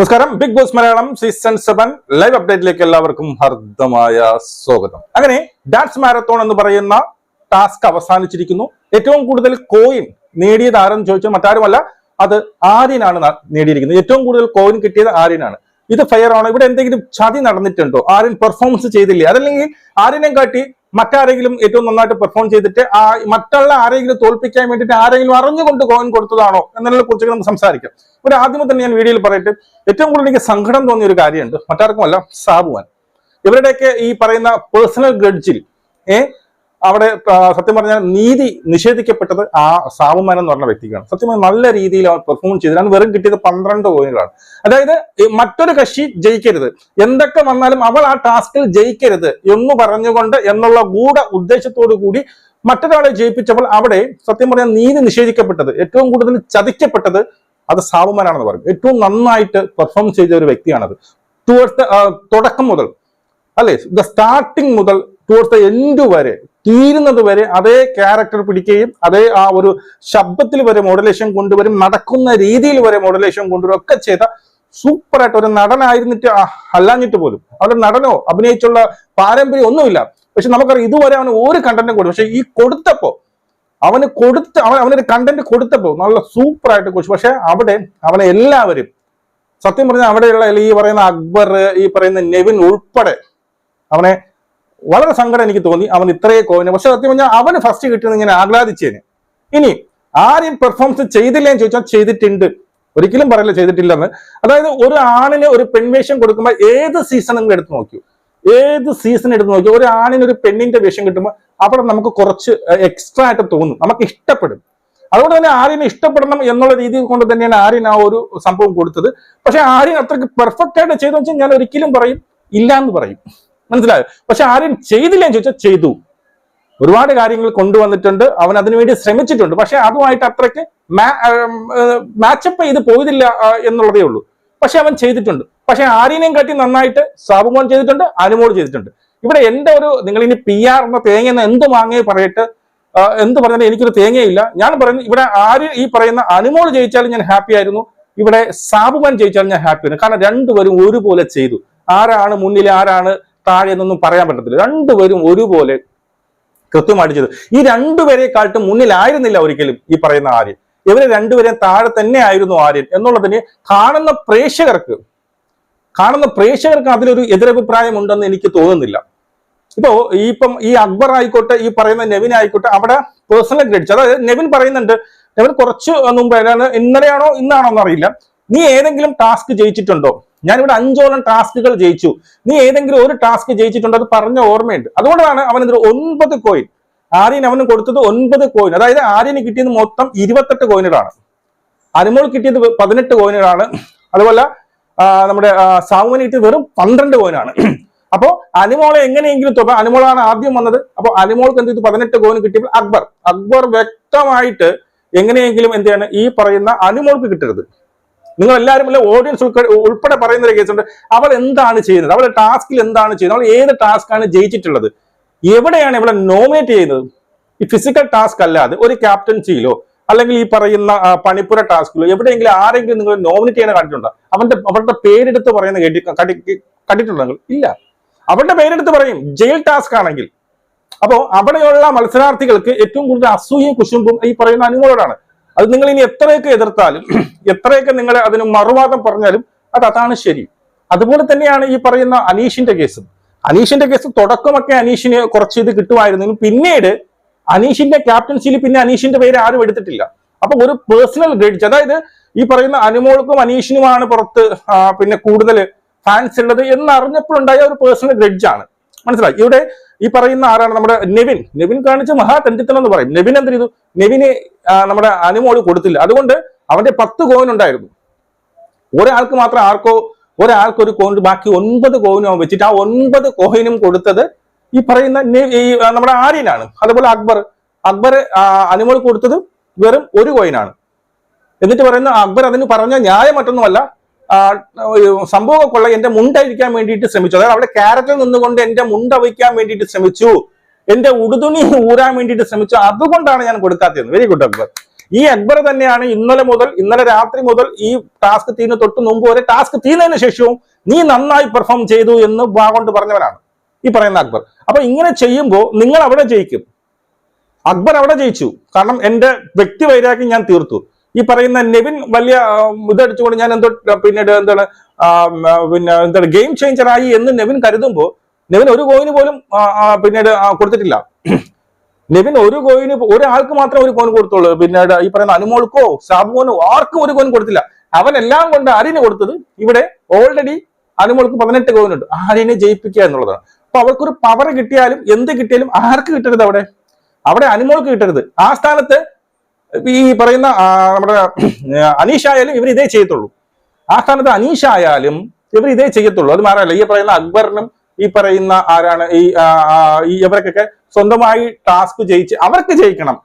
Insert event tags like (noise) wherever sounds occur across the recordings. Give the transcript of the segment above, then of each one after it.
നമസ്കാരം. Bigg Boss Malayalam season seven live അപ്ഡേറ്റിലേക്ക് എല്ലാവർക്കും ഹർദ്ദമായ സ്വാഗതം. അങ്ങനെ ഡാൻസ് മാരത്തോൺ എന്ന് പറയുന്ന ടാസ്ക് അവസാനിച്ചിരിക്കുന്നു. ഏറ്റവും കൂടുതൽ കോയിൻ നേടിയത് ആരെന്ന് ചോദിച്ചാൽ മറ്റാരുമല്ല അത് ആര്യനാണ് നേടിയിരിക്കുന്നത്. ഏറ്റവും കൂടുതൽ കോയിൻ കിട്ടിയത് ആര്യനാണ്. ഇത് ഫെയർ ആണോ. ഇവിടെ എന്തെങ്കിലും ചതി നടന്നിട്ടുണ്ടോ? ആര്യൻ പെർഫോമൻസ് ചെയ്തില്ലേ? അതല്ലെങ്കിൽ ആര്യനെ കാട്ടി മറ്റാരെങ്കിലും ഏറ്റവും നന്നായിട്ട് പെർഫോം ചെയ്തിട്ട് ആ മറ്റുള്ള ആരെങ്കിലും തോൽപ്പിക്കാൻ വേണ്ടിയിട്ട് ആരെങ്കിലും അറിഞ്ഞുകൊണ്ട് കോയിൻ കൊടുത്തതാണോ എന്നതിനെ കുറിച്ചൊക്കെ നമുക്ക് സംസാരിക്കാം. ഒരു ആദ്യമേ തന്നെ ഞാൻ വീഡിയോയിൽ പറയട്ടെ ഏറ്റവും കൂടുതൽ എനിക്ക് സങ്കടം തോന്നിയ ഒരു കാര്യമുണ്ട്. മറ്റാർക്കുമല്ല സാബുവാൻ. ഇവരുടെയൊക്കെ ഈ പറയുന്ന പേഴ്സണൽ ഗ്രഡ്ജിൽ ഏ അവിടെ സത്യം പറഞ്ഞാൽ നീതി നിഷേധിക്കപ്പെട്ടത് ആ സാവുമാനം എന്ന് പറഞ്ഞ വ്യക്തിക്കാണ്. സത്യം നല്ല രീതിയിൽ അവർ പെർഫോം ചെയ്തിട്ടാണ് വെറും കിട്ടിയത് പന്ത്രണ്ട് പോയിന്റുകളാണ് അതായത് മറ്റൊരു കക്ഷി ജയിക്കരുത്. എന്തൊക്കെ വന്നാലും അവൾ ആ ടാസ്കിൽ ജയിക്കരുത് എന്ന് പറഞ്ഞുകൊണ്ട് എന്നുള്ള ഗൂഢ ഉദ്ദേശത്തോടു കൂടി മറ്റൊരാളെ ജയിപ്പിച്ചപ്പോൾ അവിടെ സത്യം പറഞ്ഞാൽ നീതി നിഷേധിക്കപ്പെട്ടത് ഏറ്റവും കൂടുതൽ ചതിക്കപ്പെട്ടത് അത് സാവുമാനാണെന്ന് പറയും. ഏറ്റവും നന്നായിട്ട് പെർഫോം ചെയ്ത ഒരു വ്യക്തിയാണത്. ടുവേർഡ്സ് തുടക്കം മുതൽ അല്ലേ? ദ സ്റ്റാർട്ടിങ് മുതൽ ടുവേഴ്സ് ദ എൻഡ് വരെ തീരുന്നത് വരെ അതേ ക്യാരക്ടർ പിടിക്കുകയും അതേ ആ ഒരു ശബ്ദത്തിൽ വരെ മോഡലേഷൻ കൊണ്ടുവരും നടക്കുന്ന രീതിയിൽ വരെ മോഡലേഷൻ കൊണ്ടുവരും ഒക്കെ ചെയ്ത സൂപ്പറായിട്ട് ഒരു നടനായിരുന്നിട്ട് അല്ലാഞ്ഞിട്ട് പോലും. അവരുടെ നടനോ അഭിനയിച്ചുള്ള പാരമ്പര്യം ഒന്നുമില്ല. പക്ഷെ നമുക്കറിയാം ഇതുവരെ അവന് ഒരു കണ്ടന്റും കൊടുത്തു പക്ഷെ ഈ കൊടുത്തപ്പോ അവന് കൊടുത്ത് അവൻ അവനൊരു കണ്ടന്റ് കൊടുത്തപ്പോ നല്ല സൂപ്പറായിട്ട് കൊച്ചു പക്ഷെ അവിടെ അവനെ എല്ലാവരും സത്യം പറഞ്ഞാൽ അവിടെയുള്ള ഈ പറയുന്ന അക്ബർ ഈ പറയുന്ന നെവിൻ ഉൾപ്പെടെ അവനെ വളരെ സങ്കടം എനിക്ക് തോന്നി. അവൻ ഇത്രയേ കോവിന് പക്ഷെ സത്യം പറഞ്ഞാൽ അവന് ഫസ്റ്റ് കിട്ടിയത് ഇങ്ങനെ ആഹ്ലാദിച്ചേന്. ഇനി ആരും പെർഫോമൻസ് ചെയ്തില്ല എന്ന് ചോദിച്ചാൽ ചെയ്തിട്ടുണ്ട്. ഒരിക്കലും പറയില്ല ചെയ്തിട്ടില്ലെന്ന്. അതായത് ഒരു ആണിന് ഒരു പെൺവേഷം കൊടുക്കുമ്പോൾ ഏത് സീസൺ നിങ്ങൾ എടുത്ത് നോക്കൂ. ഏത് സീസൺ എടുത്ത് നോക്കിയോ ഒരു ആണിന് ഒരു പെണ്ണിന്റെ വേഷം കിട്ടുമ്പോൾ അവിടെ നമുക്ക് കുറച്ച് എക്സ്ട്രാ ആയിട്ട് തോന്നും. നമുക്ക് ഇഷ്ടപ്പെടും. അതുകൊണ്ട് തന്നെ ആര്യനെ ഇഷ്ടപ്പെടണം എന്നുള്ള രീതി കൊണ്ട് തന്നെയാണ് ആര്യൻ ആ ഒരു സംഭവം കൊടുത്തത്. പക്ഷെ ആര്യൻ അത്രയ്ക്ക് പെർഫെക്റ്റ് ആയിട്ട് ചെയ്തു വെച്ചാൽ ഞാൻ ഒരിക്കലും പറയും ഇല്ല എന്ന് പറയും. മനസ്സിലായോ? പക്ഷെ ആരും ചെയ്തില്ല എന്ന് ചോദിച്ചാൽ ചെയ്തു. ഒരുപാട് കാര്യങ്ങൾ കൊണ്ടുവന്നിട്ടുണ്ട്. അവൻ അതിനുവേണ്ടി ശ്രമിച്ചിട്ടുണ്ട്. പക്ഷെ അതുമായിട്ട് അത്രയ്ക്ക് മാച്ചപ്പ് ചെയ്ത് പോയതില്ല എന്നുള്ളതേ ഉള്ളൂ. പക്ഷെ അവൻ ചെയ്തിട്ടുണ്ട്. പക്ഷെ ആര്യനെയും കാട്ടി നന്നായിട്ട് സാബുമോൻ ചെയ്തിട്ടുണ്ട് അനുമോൾ ചെയ്തിട്ടുണ്ട്. ഇവിടെ എന്റെ ഒരു നിങ്ങൾ ഇനി പി ആർ എന്ന തേങ്ങ എന്ന എന്ത് വാങ്ങി പറയട്ട്? എന്ത് പറഞ്ഞാലും എനിക്കൊരു തേങ്ങയില്ല. ഞാൻ പറയുന്നത് ഇവിടെ ആര് ഈ പറയുന്ന അനുമോൾ ജയിച്ചാലും ഞാൻ ഹാപ്പി ആയിരുന്നു. ഇവിടെ സാബുമാൻ ജയിച്ചാലും ഞാൻ ഹാപ്പി ആയിരുന്നു. കാരണം രണ്ടുപേരും ഒരുപോലെ ചെയ്തു. ആരാണ് മുന്നിൽ ആരാണ് താഴെ എന്നൊന്നും പറയാൻ പറ്റത്തില്ല. രണ്ടുപേരും ഒരുപോലെ കൃത്യമായിട്ട് ചെയ്തു. ഈ രണ്ടുപേരെക്കാട്ടും മുന്നിലായിരുന്നില്ല ഒരിക്കലും ഈ പറയുന്ന ആര്യൻ. ഇവരെ രണ്ടുപേരെയും താഴെ തന്നെ ആയിരുന്നു ആര്യൻ എന്നുള്ളതിന് കാണുന്ന പ്രേക്ഷകർക്ക് കാണുന്ന പ്രേക്ഷകർക്ക് അതിലൊരു എതിരഭിപ്രായം ഉണ്ടെന്ന് എനിക്ക് തോന്നുന്നില്ല. ഇപ്പോ ഈ ഇപ്പം ഈ അക്ബർ ആയിക്കോട്ടെ ഈ പറയുന്ന നെവിൻ ആയിക്കോട്ടെ അവിടെ പേഴ്സണൽ ക്രെഡിറ്റ് അതായത് നെവിൻ പറയുന്നുണ്ട് നെവിൻ കുറച്ച് മുമ്പ് ഇന്നലെയാണോ ഇന്നാണോ എന്നറിയില്ല. നീ ഏതെങ്കിലും ടാസ്ക് ജയിച്ചിട്ടുണ്ടോ? ഞാനിവിടെ അഞ്ചോളം ടാസ്കുകൾ ജയിച്ചു. നീ ഏതെങ്കിലും ഒരു ടാസ്ക് ജയിച്ചിട്ടുണ്ടോ അത് പറഞ്ഞ ഓർമ്മയുണ്ട്. അതുകൊണ്ടാണ് അവൻ ഇതിൽ ഒൻപത് കോയിൻ ആര്യൻ അവന് കൊടുത്തത് ഒൻപത് കോയിൻ അതായത് ആര്യന് കിട്ടിയത് മൊത്തം ഇരുപത്തെട്ട് കോയിനുകളാണ് അനുമോൾ കിട്ടിയത് പതിനെട്ട് കോയിനുകളാണ് അതുപോലെ നമ്മുടെ സാമുവിന് കിട്ടിയത് വെറും പന്ത്രണ്ട് കോയിനാണ് അപ്പോ അനുമോളെ എങ്ങനെയെങ്കിലും തുക അനുമോളാണ് ആദ്യം വന്നത്. അപ്പോൾ അനുമോൾക്ക് എന്ത് ചെയ്തു? പതിനെട്ട് കോയിൻ കിട്ടിയപ്പോൾ അക്ബർ. അക്ബർ വ്യക്തമായിട്ട് എങ്ങനെയെങ്കിലും എന്ത് ചെയ്യാണ്? ഈ പറയുന്ന അനുമോൾക്ക് കിട്ടരുത്. നിങ്ങൾ എല്ലാവരും അല്ലെ ഓഡിയൻസ് ഉൾപ്പെടെ പറയുന്ന ഒരു കേസുണ്ട് അവൾ എന്താണ് ചെയ്യുന്നത്? അവളുടെ ടാസ്കിൽ എന്താണ് ചെയ്യുന്നത്? അവൾ ഏത് ടാസ്ക്കാണ് ജയിച്ചിട്ടുള്ളത്? എവിടെയാണ് ഇവളെ നോമിനേറ്റ് ചെയ്യുന്നത്? ഈ ഫിസിക്കൽ ടാസ്ക് അല്ലാതെ ഒരു ക്യാപ്റ്റൻസിയിലോ അല്ലെങ്കിൽ ഈ പറയുന്ന പണിപ്പുര ടാസ്കിലോ എവിടെയെങ്കിലും ആരെങ്കിലും നിങ്ങൾ നോമിനേറ്റ് ചെയ്യാൻ കണ്ടിട്ടുണ്ടോ? അവന്റെ അവരുടെ പേരെടുത്ത് പറയുന്ന കേട്ടി കണ്ടി- കണ്ടിട്ടുണ്ടോ നിങ്ങൾ? ഇല്ല. അവരുടെ പേരെടുത്ത് പറയും ജയിൽ ടാസ്ക് ആണെങ്കിൽ. അപ്പോ അവിടെയുള്ള മത്സരാർത്ഥികൾക്ക് ഏറ്റവും കൂടുതൽ അസൂയയും കുശുമ്പും ഈ പറയുന്ന അനുമോളോടാണ്. അത് നിങ്ങൾ ഇനി എത്രയൊക്കെ എതിർത്താലും (clears throat) എത്രയൊക്കെ നിങ്ങൾ അതിന് മറുവാദം പറഞ്ഞാലും അത് അതാണ് ശരി. അതുപോലെ തന്നെയാണ് ഈ പറയുന്ന അനീഷിന്റെ കേസും. അനീഷിന്റെ കേസ് തുടക്കമൊക്കെ അനീഷിന് കുറച്ച് ഇത് കിട്ടുമായിരുന്നു പിന്നീട് അനീഷിന്റെ ക്യാപ്റ്റൻസിയിൽ പിന്നെ അനീഷിന്റെ പേര് ആരും എടുത്തിട്ടില്ല. അപ്പൊ ഒരു പേഴ്സണൽ ഗ്രേഡ്സ് അതായത് ഈ പറയുന്ന അനുമോൾക്കും അനീഷിനുമാണ് പുറത്ത് പിന്നെ കൂടുതൽ ഫാൻസ് ഉള്ളത് എന്നറിഞ്ഞപ്പോഴുണ്ടായ ഒരു പേഴ്സണൽ ഗ്രഡ്ജാണ് മനസ്സിലായി? ഇവിടെ ഈ പറയുന്ന ആരാണ്? നമ്മുടെ നെവിൻ. നെവിൻ കാണിച്ച മഹാ തെണ്ടിത്തനം എന്ന് പറയും. നെവിൻ എന്ത് ചെയ്തു? നെവിനെ നമ്മുടെ അനുമോൾ കൊടുത്തില്ല. അതുകൊണ്ട് അവന്റെ പത്ത് കോയിൻ ഉണ്ടായിരുന്നു. ഒരാൾക്ക് മാത്രം ആർക്കോ ഒരാൾക്ക് ഒരു കോയിൻ ബാക്കി ഒൻപത് അവൻ വെച്ചിട്ട് ആ ഒൻപത് കോയിനും കൊടുത്തത് ഈ പറയുന്ന നമ്മുടെ ആര്യനാണ്. അതുപോലെ അക്ബർ. അക്ബർ അനുമോൾ കൊടുത്തത് വെറും ഒരു കോയിനാണ് എന്നിട്ട് പറയുന്ന അക്ബർ അതിന് പറഞ്ഞ ന്യായം മറ്റൊന്നുമല്ല സംഭവം കൊള്ള എന്റെ മുണ്ടഴിക്കാൻ വേണ്ടിയിട്ട് ശ്രമിച്ചു. അതായത് അവിടെ ക്യാരറ്റിൽ നിന്നുകൊണ്ട് എന്റെ മുണ്ടവയ്ക്കാൻ വേണ്ടിയിട്ട് ശ്രമിച്ചു. എന്റെ ഉടുതുണി ഊരാൻ വേണ്ടിയിട്ട് ശ്രമിച്ചു. അതുകൊണ്ടാണ് ഞാൻ കൊടുക്കാത്തത്. Very good Akbar. ഈ അക്ബർ തന്നെയാണ് ഇന്നലെ മുതൽ ഇന്നലെ രാത്രി മുതൽ ഈ ടാസ്ക് തീരുന്ന തൊട്ട് മുമ്പ് വരെ ടാസ്ക് തീരുന്നതിന് ശേഷവും നീ നന്നായി പെർഫോം ചെയ്തു എന്ന് വാഗോണ്ട് പറഞ്ഞവനാണ്. ഈ പറയുന്ന അക്ബർ. അപ്പൊ ഇങ്ങനെ ചെയ്യുമ്പോൾ നിങ്ങൾ അവിടെ ജയിക്കും. അക്ബർ അവിടെ ജയിച്ചു. കാരണം എന്റെ വ്യക്തി വൈരാഗ്യം ഞാൻ തീർത്തു. ഈ പറയുന്ന നെവിൻ വലിയ ഇതടിച്ചുകൊണ്ട് ഞാൻ എന്തോ പിന്നീട് എന്താണ് പിന്നെ എന്താണ് ഗെയിം ചേഞ്ചറായി എന്ന് നെവിൻ കരുതുമ്പോൾ നെവിൻ ഒരു കോയിന് പോലും പിന്നീട് കൊടുത്തിട്ടില്ല. നെവിൻ ഒരു കോയിന് ഒരാൾക്ക് മാത്രം ഒരു കോയിൻ കൊടുത്തുള്ളൂ. പിന്നീട് ഈ പറയുന്ന അനുമോൾക്കോ സാബുമോനോ ആർക്കും ഒരു കോയിൻ കൊടുത്തില്ല. അവൻ എല്ലാം കൊണ്ട് അരിന് കൊടുത്തത് ഇവിടെ ഓൾറെഡി അനുമോൾക്ക് പതിനെട്ട് കോയിൻ ഉണ്ട്. ആരിനെ ജയിപ്പിക്കുക എന്നുള്ളതാണ്. അപ്പൊ അവർക്കൊരു പവർ കിട്ടിയാലും എന്ത് കിട്ടിയാലും ആർക്ക് കിട്ടരുത് അവിടെ? അവിടെ അനുമോൾക്ക് കിട്ടരുത്. ആ സ്ഥാനത്ത് ഈ പറയുന്ന നമ്മുടെ അനീഷ് ആയാലും ഇവർ ഇതേ ചെയ്യത്തുള്ളൂ. ആ സ്ഥാനത്ത് അനീഷ് ആയാലും ഇവർ ഇതേ ചെയ്യത്തുള്ളൂ. അത് മാറല്ല. ഈ പറയുന്ന അക്ബറിനും ഈ പറയുന്ന ആരാണ് ഈ ഇവർക്കൊക്കെ സ്വന്തമായി ടാസ്ക് ജയിച്ച് അവർക്ക് ജയിക്കണം.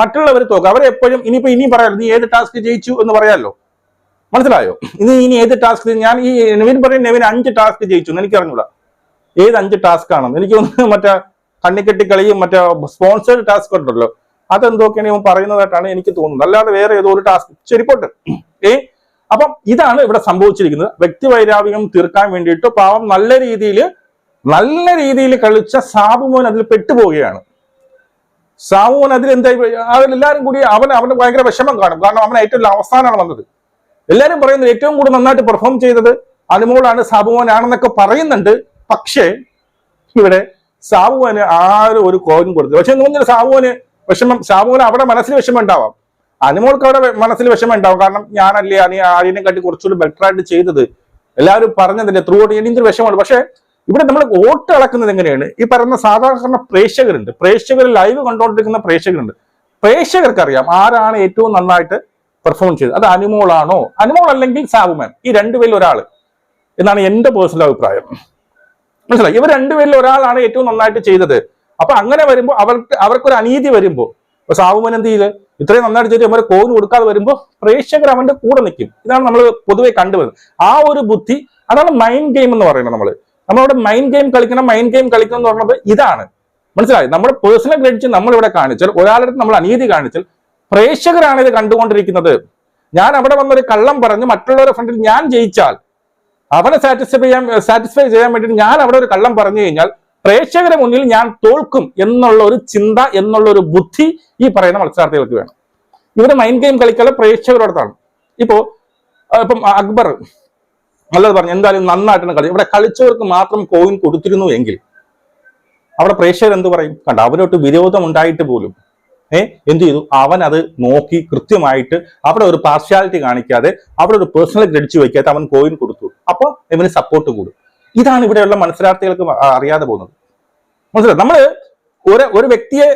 മറ്റുള്ളവർ തോക്കുക അവരെപ്പോഴും ഇനിയിപ്പോ ഇനിയും പറയാമല്ലോ നീ ഏത് ടാസ്ക് ജയിച്ചു എന്ന് പറയാമല്ലോ മനസ്സിലായോ? ഇനി ഇനി ഏത് ടാസ്ക് ഞാൻ ഈ നെവിൻ പറയും നെവിൻ അഞ്ച് ടാസ്ക് ജയിച്ചു എനിക്ക് അറിഞ്ഞൂടാ ഏത് അഞ്ച് ടാസ്ക് ആണെന്ന്. എനിക്ക് തോന്നുന്നു മറ്റേ കണ്ണിക്കെട്ടി കളിയും മറ്റേ സ്പോൺസേഡ് ടാസ്ക് ഉണ്ടല്ലോ. അതെന്തൊക്കെയാണ് ഇവൻ പറയുന്നതായിട്ടാണ് എനിക്ക് തോന്നുന്നത്. അല്ലാതെ വേറെ ഏതോ ഒരു ടാസ്ക് ശരിപ്പോട്ട്. ഏ? അപ്പം ഇതാണ് ഇവിടെ സംഭവിച്ചിരിക്കുന്നത്. വ്യക്തി വൈരാഗ്യം തീർക്കാൻ വേണ്ടിയിട്ട് പാവം നല്ല രീതിയിൽ നല്ല രീതിയിൽ കളിച്ച സാബുമോൻ അതിൽ പെട്ടുപോവുകയാണ്. സാബുമോൻ അതിൽ എന്തായി എല്ലാവരും കൂടി അവൻ അവന് ഭയങ്കര വിഷമം കാണും. കാരണം അവൻ ഏറ്റവും അവസാനമാണ് വന്നത്. എല്ലാവരും പറയുന്നത് ഏറ്റവും കൂടുതൽ നന്നായിട്ട് പെർഫോം ചെയ്തത് അനുമോളാണ് സാബുമോനാണെന്നൊക്കെ പറയുന്നുണ്ട്. പക്ഷേ ഇവിടെ സാബുവിന് ആരും ഒരു കോയിൻ കൊടുത്തു പക്ഷെ തോന്നുന്നില്ല സാബുവിന് വിഷമം ശാമുവിന് അവിടെ മനസ്സിൽ വിഷമം ഉണ്ടാവാം. അനുമോൾക്ക് അവിടെ മനസ്സിൽ വിഷമം ഉണ്ടാവും. കാരണം ഞാനല്ലേ അനി ആര്യനെ കാട്ടി കുറച്ചുകൂടി ബെറ്റർ ആയിട്ട് ചെയ്തത്. എല്ലാവരും പറഞ്ഞതിന്റെ ത്രൂ ഔട്ട് എനിക്കൊരു വിഷമമുണ്ട്. പക്ഷെ ഇവിടെ നമ്മൾ വോട്ട് അളക്കുന്നത് എങ്ങനെയാണ്? ഈ പറയുന്ന സാധാരണ പ്രേക്ഷകരുണ്ട്. പ്രേക്ഷകർ ലൈവ് കണ്ടുകൊണ്ടിരിക്കുന്ന പ്രേക്ഷകരുണ്ട്. പ്രേക്ഷകർക്ക് അറിയാം ആരാണ് ഏറ്റവും നന്നായിട്ട് പെർഫോം ചെയ്തത്. അത് അനുമോളാണോ? അനുമോൾ അല്ലെങ്കിൽ സാബുമാൻ ഈ രണ്ടുപേരിൽ ഒരാൾ. എന്നാണ് എന്റെ പേഴ്സണൽ അഭിപ്രായം. മനസ്സിലായി? ഇവർ രണ്ടുപേരിൽ ഒരാളാണ് ഏറ്റവും നന്നായിട്ട് ചെയ്തത്. അപ്പൊ അങ്ങനെ വരുമ്പോൾ അവർക്ക് അവർക്കൊരു അനീതി വരുമ്പോൾ ഇപ്പൊ സാവുമനന്തിയിൽ ഇത്രയും നന്നായിട്ട് ചെയ്ത് അവരെ കോന്നു കൊടുക്കാതെ വരുമ്പോൾ പ്രേക്ഷകർ അവന്റെ കൂടെ നിൽക്കും ഇതാണ് നമ്മൾ പൊതുവെ കണ്ടുവരുന്നത്. ആ ഒരു ബുദ്ധി അതാണ് മൈൻഡ് ഗെയിം എന്ന് പറയുന്നത് നമ്മൾ നമ്മളവിടെ മൈൻഡ് ഗെയിം കളിക്കണം മൈൻഡ് ഗെയിം കളിക്കണം എന്ന് പറയുന്നത് ഇതാണ്. മനസ്സിലായി? നമ്മുടെ പേഴ്സണൽ ക്രെഡിറ്റ് നമ്മളിവിടെ കാണിച്ചാൽ ഒരാളുടെ നമ്മൾ അനീതി കാണിച്ചാൽ പ്രേക്ഷകരാണ് ഇത് കണ്ടുകൊണ്ടിരിക്കുന്നത്. ഞാൻ അവിടെ വന്നൊരു കള്ളം പറഞ്ഞ് മറ്റുള്ളവരുടെ ഫ്രണ്ടിൽ ഞാൻ ജയിച്ചാൽ അവനെ സാറ്റിസ്ഫൈ ചെയ്യാൻ സാറ്റിസ്ഫൈ ചെയ്യാൻ വേണ്ടി ഞാൻ അവിടെ ഒരു കള്ളം പറഞ്ഞു കഴിഞ്ഞാൽ പ്രേക്ഷകരെ മുന്നിൽ ഞാൻ തോൽക്കും എന്നുള്ള ഒരു ചിന്ത എന്നുള്ള ഒരു ബുദ്ധി ഈ പറയുന്ന മത്സരാർത്ഥികൾക്ക് വേണം. ഇവരുടെ മൈൻഡ് ഗെയിം കളിക്കാതെ പ്രേക്ഷകരോടത്താണ് ഇപ്പോ ഇപ്പം അക്ബർ നല്ലത് പറഞ്ഞു എന്തായാലും നന്നായിട്ടാണ് കളി ഇവിടെ കളിച്ചവർക്ക് മാത്രം കോയിൻ കൊടുത്തിരുന്നു എങ്കിൽ അവിടെ പ്രേക്ഷകർ എന്ത് പറയും? കണ്ട അവരോട്ട് വിരോധം ഉണ്ടായിട്ട് പോലും ഏ എന്ത് ചെയ്തു? അവൻ അത് നോക്കി കൃത്യമായിട്ട് അവിടെ ഒരു പാർഷ്യാലിറ്റി കാണിക്കാതെ അവിടെ ഒരു പേഴ്സണൽ ക്രെഡിറ്റ് വയ്ക്കാതെ അവൻ കോയിൻ കൊടുത്തു. അപ്പോൾ ഇവന് സപ്പോർട്ട് കൂടും. ഇതാണ് ഇവിടെയുള്ള മത്സരാർത്ഥികൾക്ക് അറിയാതെ പോകുന്നത്. മനസ്സിലായി? നമ്മൾ ഒരു ഒരു വ്യക്തിയെ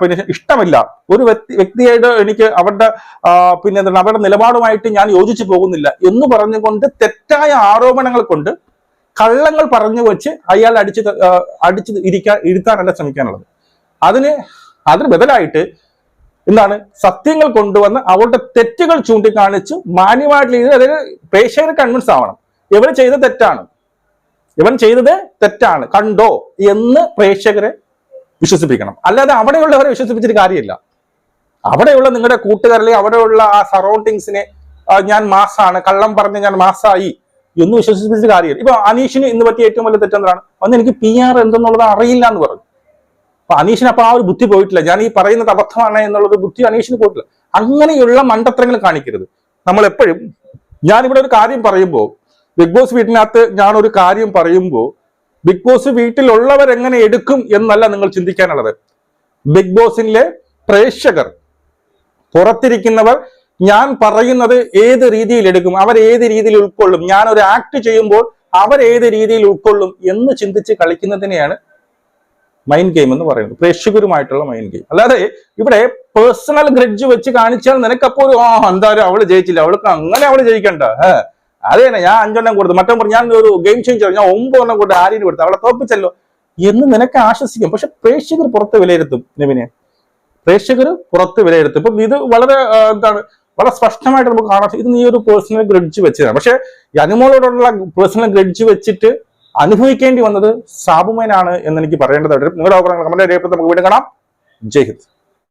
പിന്നെ ഇഷ്ടമില്ല. ഒരു വ്യക്തി വ്യക്തിയായിട്ട് എനിക്ക് അവരുടെ പിന്നെ എന്താണ് അവരുടെ നിലപാടുമായിട്ട് ഞാൻ യോജിച്ചു പോകുന്നില്ല എന്ന് പറഞ്ഞുകൊണ്ട് തെറ്റായ ആരോപണങ്ങൾ കൊണ്ട് കള്ളങ്ങൾ പറഞ്ഞു വെച്ച് അയാൾ അടിച്ച് അടിച്ച് ഇരിക്കാൻ ഇരുത്താനല്ല ശ്രമിക്കാനുള്ളത്. അതിന് അതിന് ബദലായിട്ട് എന്താണ് സത്യങ്ങൾ കൊണ്ടുവന്ന് അവരുടെ തെറ്റുകൾ ചൂണ്ടിക്കാണിച്ച് മാന്യമായിട്ടുള്ള രീതിയിൽ അതായത് പ്രേക്ഷകർ കൺവിൻസ് ആവണം. ഇവർ ചെയ്ത തെറ്റാണ്. ഇവൻ ചെയ്തത് തെറ്റാണ്. കണ്ടോ? എന്ന് പ്രേക്ഷകരെ വിശ്വസിപ്പിക്കണം. അല്ലാതെ അവിടെയുള്ളവരെ വിശ്വസിപ്പിച്ചിട്ട് കാര്യമില്ല. അവിടെയുള്ള നിങ്ങളുടെ കൂട്ടുകാരിലെ അവിടെയുള്ള ആ സറൗണ്ടിങ്സിനെ ഞാൻ മാസാണ് കള്ളം പറഞ്ഞ് ഞാൻ മാസായി എന്ന് വിശ്വസിപ്പിച്ചിട്ട് കാര്യമില്ല. ഇപ്പൊ അനീഷിന് ഇന്ന് പറ്റിയ ഏറ്റവും വലിയ തെറ്റെന്താണ് അന്ന് എനിക്ക് പി ആർ എന്തെന്നുള്ളത് അറിയില്ല എന്ന് പറഞ്ഞു. അപ്പൊ അനീഷിന് അപ്പൊ ആ ഒരു ബുദ്ധി പോയിട്ടില്ല. ഞാൻ ഈ പറയുന്നത് അബദ്ധമാണ് എന്നുള്ളത് ബുദ്ധി അനീഷിന് പോയിട്ടില്ല. അങ്ങനെയുള്ള മണ്ടത്തരങ്ങൾ കാണിക്കരുത്. നമ്മൾ എപ്പോഴും ഞാനിവിടെ ഒരു കാര്യം പറയുമ്പോൾ ബിഗ് ബോസ് വീട്ടിനകത്ത് ഞാൻ ഒരു കാര്യം പറയുമ്പോൾ ബിഗ് ബോസ് വീട്ടിലുള്ളവർ എങ്ങനെ എടുക്കും എന്നല്ല നിങ്ങൾ ചിന്തിക്കാനുള്ളത്. ബിഗ് ബോസിലെ പ്രേക്ഷകർ പുറത്തിരിക്കുന്നവർ ഞാൻ പറയുന്നത് ഏത് രീതിയിൽ എടുക്കും അവർ ഏത് രീതിയിൽ ഉൾക്കൊള്ളും ഞാൻ ഒരു ആക്ട് ചെയ്യുമ്പോൾ അവർ ഏത് രീതിയിൽ ഉൾക്കൊള്ളും എന്ന് ചിന്തിച്ച് കളിക്കുന്നതിനെയാണ് മൈൻഡ് ഗെയിം എന്ന് പറയുന്നത്. പ്രേക്ഷകരുമായിട്ടുള്ള മൈൻഡ് ഗെയിം അല്ലാതെ ഇവിടെ പേഴ്സണൽ ഗ്രഡ്ജ് വെച്ച് കാണിച്ചാൽ നിനക്കപ്പോ ഒരു ആ എന്തായാലും അവൾ ജയിച്ചില്ല അവൾക്ക് അങ്ങനെ അവൾ ജയിക്കണ്ട. അത് തന്നെ ഞാൻ അഞ്ചെണ്ണം കൊടുത്തു. മറ്റേ പറഞ്ഞു ഞാൻ ഒരു ഗെയിം ചേഞ്ചർ ഞാൻ ഒമ്പതെണ്ണം കൊണ്ട് ആര്യന് കൊടുത്തു. അവളെ തോപ്പിച്ചല്ലോ എന്ന് നിനക്ക് ആശ്വസിക്കും. പക്ഷെ പ്രേക്ഷകർ പുറത്ത് വിലയിരുത്തും നിവിനെ. പ്രേക്ഷകർ പുറത്ത് വിലയിരുത്തും. ഇപ്പം ഇത് വളരെ എന്താണ് വളരെ സ്പഷ്ടമായിട്ട് നമുക്ക് കാണാം. ഇത് നീ ഒരു പേഴ്സണൽ ഗ്രഡ്ജ് വെച്ചതാണ്. പക്ഷെ അനുമോളോടുള്ള പേഴ്സണൽ ഗ്രഡ്ജ് വെച്ചിട്ട് അനുഭവിക്കേണ്ടി വന്നത് സാബുമേനാണ് എന്ന് എനിക്ക് പറയേണ്ടതായിട്ട് നിങ്ങളുടെ അഭിപ്രായങ്ങൾ കമന്റ് രേഖപ്പെടുത്തി നമുക്ക് വീണ്ടും കാണാം. ജയ് ഹിന്ദ്.